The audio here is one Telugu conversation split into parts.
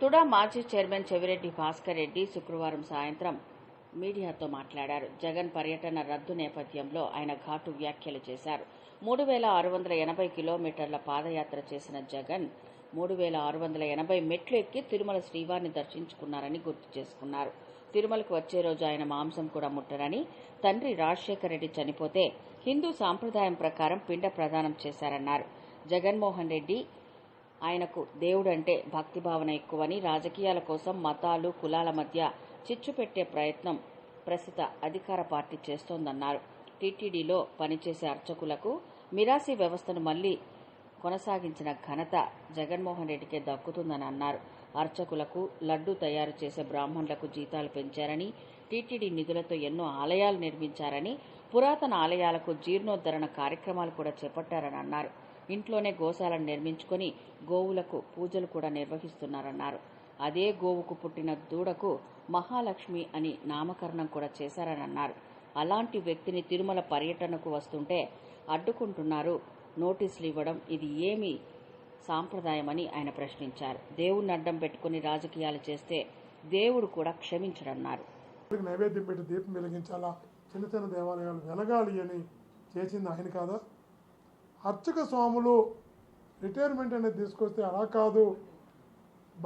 తుడా మాజీ చైర్మన్ చెవిరెడ్డి భాస్కర్ రెడ్డి శుక్రవారం సాయంత్రం మీడియాతో మాట్లాడారు. జగన్ పర్యటన రద్దు నేపథ్యంలో ఆయన ఘాటు వ్యాఖ్యలు చేశారు. మూడు వేల ఆరు వందల ఎనభై కిలోమీటర్ల పాదయాత్ర చేసిన జగన్ మూడు వేల ఆరు వందల ఎనభై మెట్లు ఎక్కి తిరుమల శ్రీవారిని దర్శించుకున్నారని గుర్తు చేసుకున్నారు. తిరుమలకు వచ్చే రోజు ఆయన మాంసం కూడా ముట్టరని తండ్రి రాజశేఖర రెడ్డి చనిపోతే హిందూ సాంప్రదాయం ప్రకారం పిండ ప్రదానం చేశారన్నారు. జగన్మోహన్ రెడ్డి ఆయనకు దేవుడంటే భక్తి భావన ఎక్కువని రాజకీయాల కోసం మతాలు కులాల మధ్య చిచ్చు పెట్టే ప్రయత్నం ప్రస్తుత అధికార పార్టీ చేస్తోందన్నారు. టీటీడీలో పనిచేసే అర్చకులకు మిరాసి వ్యవస్థను మళ్ళీ కొనసాగించిన ఘనత జగన్మోహన్ రెడ్డికే దక్కుతుందని అన్నారు. అర్చకులకు లడ్డు తయారు చేసే బ్రాహ్మణులకు జీతాలు పెంచారని టీటీడీ నిధులతో ఎన్నో ఆలయాలు నిర్మించారని పురాతన ఆలయాలకు జీర్ణోద్ధరణ కార్యక్రమాలు కూడా చేపట్టారని అన్నారు. ఇంట్లోనే గోశాలను నిర్మించుకొని గోవులకు పూజలు కూడా నిర్వహిస్తున్నారన్నారు. అదే గోవుకు పుట్టిన దూడకు మహాలక్ష్మి అని నామకరణం కూడా చేశారని అన్నారు అలాంటి వ్యక్తిని తిరుమల పర్యటనకు వస్తుంటే అడ్డుకుంటున్నారు. నోటీసులు ఇవ్వడం ఇది ఏమి సాంప్రదాయమని ఆయన ప్రశ్నించారు. దేవుణ్ణి అడ్డం పెట్టుకుని రాజకీయాలు చేస్తే దేవుడు కూడా క్షమించడన్నారు. నైవేద్యం పెట్టి దీపం వెలిగించాలా? చిన్న చిన్న దేవాలయాలు వెలగాలి అని చేసింది ఆయన కాదా? అర్చక స్వాములు రిటైర్మెంట్ అనేది తీసుకొస్తే అలా కాదు.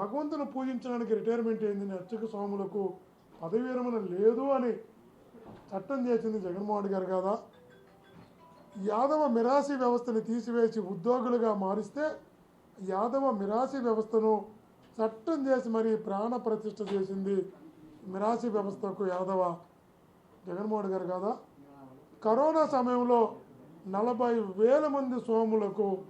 భగవంతుని పూజించడానికి రిటైర్మెంట్ అయింది అర్చక స్వాములకు పదవి విరమణ లేదు అని చట్టం చేసింది జగన్మోహన్ గారు కదా. యాదవ మిరాసి వ్యవస్థని తీసివేసి ఉద్యోగులుగా మారిస్తే యాదవ మిరాసి వ్యవస్థను చట్టం చేసి మరి ప్రాణ ప్రతిష్ట చేసింది మిరాసి వ్యవస్థకు యాదవ జగన్మోహన్ గారు కదా. కరోనా సమయంలో నలభై వేల మంది స్వాములకు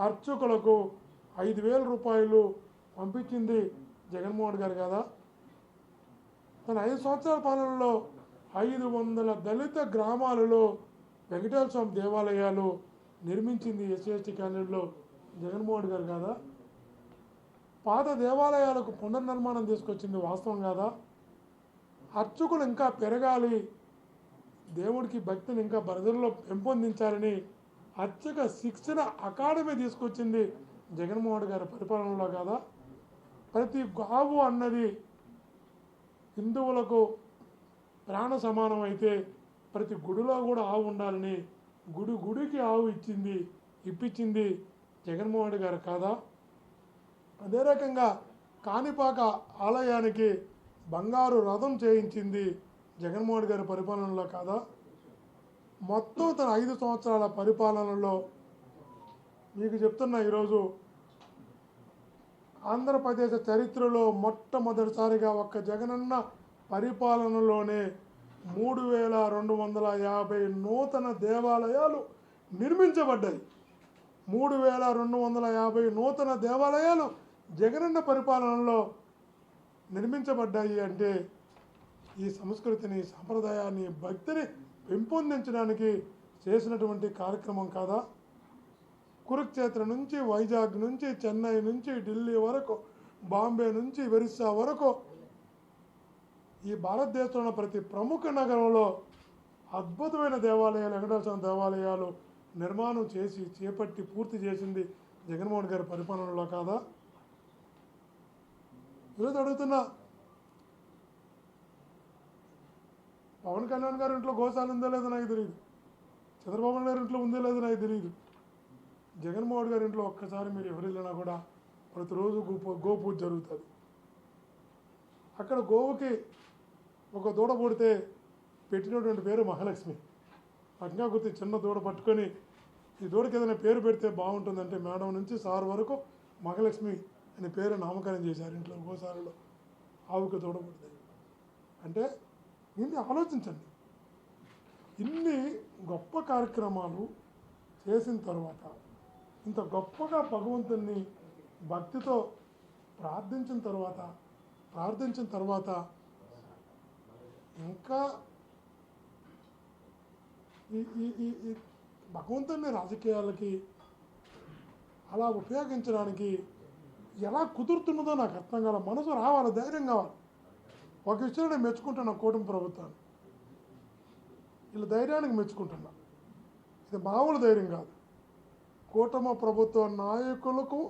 అర్చకులకు ఐదు వేల రూపాయలు పంపించింది జగన్మోహన్ గారు కదా. తన ఐదు సంవత్సరాల పాలనలో ఐదు వందల దళిత గ్రామాలలో వెంకటేశ్వర స్వామి దేవాలయాలు నిర్మించింది ఎస్సీఎస్టీ క్యాండిడేట్లో జగన్మోహన్ గారు కాదా. పాత దేవాలయాలకు పునర్నిర్మాణం తీసుకొచ్చింది వాస్తవం కాదా? అర్చకులు ఇంకా పెరగాలి దేవుడికి భక్తిని ఇంకా ప్రజల్లో పెంపొందించాలని అర్చక శిక్షణ అకాడమీ తీసుకొచ్చింది జగన్మోహన్ గారి పరిపాలనలో కదా? ప్రతి గావు అన్నది హిందువులకు ప్రాణ సమానం అయితే ప్రతి గుడిలో కూడా ఆవు ఉండాలని గుడి గుడికి ఆవు ఇచ్చింది ఇప్పించింది జగన్మోహన్ గారు కాదా? అదే రకంగా కాణిపాక ఆలయానికి బంగారు రథం చేయించింది జగన్మోహన్ గారి పరిపాలనలో కాదా? మొత్తం తన ఐదు సంవత్సరాల పరిపాలనలో మీకు చెప్తున్నా ఈరోజు ఆంధ్రప్రదేశ్ చరిత్రలో మొట్టమొదటిసారిగా ఒక్క జగనన్న పరిపాలనలోనే మూడు వేల రెండు వందల యాభై నూతన దేవాలయాలు నిర్మించబడ్డాయి. మూడు వేల రెండు వందల యాభై నూతన దేవాలయాలు జగనన్న పరిపాలనలో నిర్మించబడ్డాయి అంటే ఈ సంస్కృతిని సంప్రదాయాన్ని భక్తిని పెంపొందించడానికి చేసినటువంటి కార్యక్రమం కాదా? కురుక్షేత్ర నుంచి వైజాగ్ నుంచి చెన్నై నుంచి ఢిల్లీ వరకు బాంబే నుంచి ఒరిస్సా వరకు ఈ భారతదేశంలో ప్రతి ప్రముఖ నగరంలో అద్భుతమైన దేవాలయాలు వెంకటేశ్వర దేవాలయాలు నిర్మాణం చేసి చేపట్టి పూర్తి చేసింది జగన్మోహన్ గారి పరిపాలనలో కాదా? ఈరోజు అడుగుతున్నా పవన్ కళ్యాణ్ గారి ఇంట్లో గోశాల ఉందో లేదో నాకు తెలియదు చంద్రబాబు నాయుడు గారి ఇంట్లో ఉందో లేదో నాకు తెలియదు జగన్మోహన్ గారి ఇంట్లో ఒక్కసారి మీరు ఎవరు వెళ్ళినా కూడా ప్రతిరోజు గో గోపూజ జరుగుతుంది. అక్కడ గోవుకి ఒక దూడ పుడితే పెట్టినటువంటి పేరు మహాలక్ష్మి. పక్కగా గుర్తు చిన్న దూడ పట్టుకొని ఈ దూడకి ఏదైనా పేరు పెడితే బాగుంటుందంటే మేడం నుంచి సార్ వరకు మహాలక్ష్మి అనే పేరు నామకరణం చేశారు ఇంట్లో గోసాలలో ఆవుకి దూడ పుడితే. అంటే దీన్ని ఆలోచించండి. ఇన్ని గొప్ప కార్యక్రమాలు చేసిన తర్వాత ఇంత గొప్పగా భగవంతుణ్ణి భక్తితో ప్రార్థించిన తర్వాత ప్రార్థించిన తర్వాత ఇంకా ఈ ఈ ఈ ఈ భగవంతుని రాజకీయాలకి అలా ఉపయోగించడానికి ఎలా కుదురుతున్నదో నాకు అర్థం కావాలి మనసు రావాలి ధైర్యం కావాలి. ఒక విషయంలో నేను మెచ్చుకుంటున్నా కూటమి ప్రభుత్వాన్ని వీళ్ళ ధైర్యానికి మెచ్చుకుంటున్నా ఇది మామూలు ధైర్యం కాదు. కూటమి ప్రభుత్వ నాయకులకు